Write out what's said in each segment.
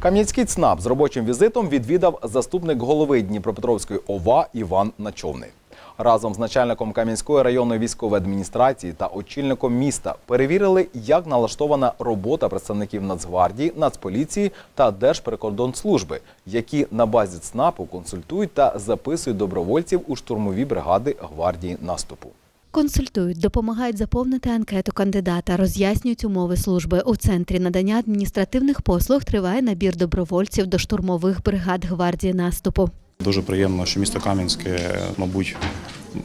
Кам'янський ЦНАП з робочим візитом відвідав заступник голови Дніпропетровської ОВА Іван Начовний. Разом з начальником Кам'янської районної військової адміністрації та очільником міста перевірили, як налаштована робота представників Нацгвардії, Нацполіції та Держприкордонслужби, які на базі ЦНАПу консультують та записують добровольців у штурмові бригади гвардії наступу. Консультують, допомагають заповнити анкету кандидата, роз'яснюють умови служби. У центрі надання адміністративних послуг триває набір добровольців до штурмових бригад гвардії наступу. Дуже приємно, що місто Кам'янське, мабуть,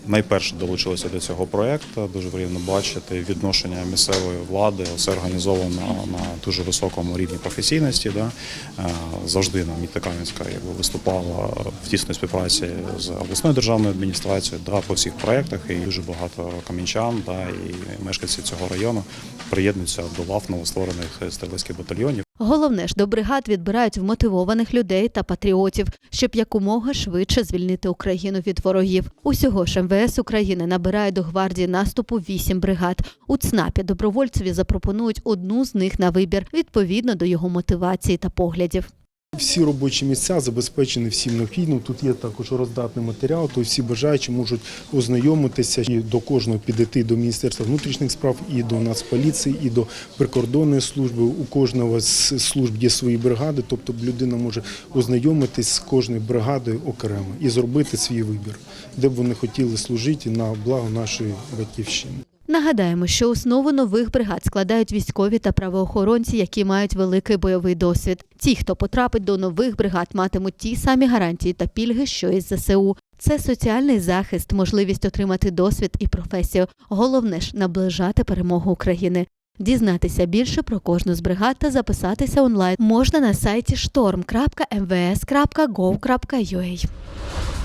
найперше долучилося до цього проєкту. Дуже приємно бачити відношення місцевої влади. Все організовано на дуже високому рівні професійності. Да? Е, Завжди нам місто Кам'янська якби, виступала в тісній співпраці з обласною державною адміністрацією да, по всіх проєктах. І дуже багато кам'янчан да, і мешканці цього району приєднуються до лав новостворених стрілецьких батальйонів. Головне ж до бригад відбирають вмотивованих людей та патріотів, щоб якомога швидше звільнити Україну від ворогів. Усього ж МВС України набирає до гвардії наступу вісім бригад. У ЦНАПі добровольцеві запропонують одну з них на вибір відповідно до його мотивації та поглядів. Всі робочі місця забезпечені всім необхідним. Тут є також роздатний матеріал, то всі бажаючі можуть ознайомитися і до кожного підійти до Міністерства внутрішніх справ, і до Нацполіції, і до прикордонної служби. У кожного з служб є свої бригади, тобто людина може ознайомитись з кожною бригадою окремо і зробити свій вибір, де б вони хотіли служити на благо нашої батьківщини. Нагадаємо, що основу нових бригад складають військові та правоохоронці, які мають великий бойовий досвід. Ті, хто потрапить до нових бригад, матимуть ті самі гарантії та пільги, що із ЗСУ. Це соціальний захист, можливість отримати досвід і професію. Головне ж наближати перемогу України. Дізнатися більше про кожну з бригад та записатися онлайн можна на сайті storm.mvs.gov.ua.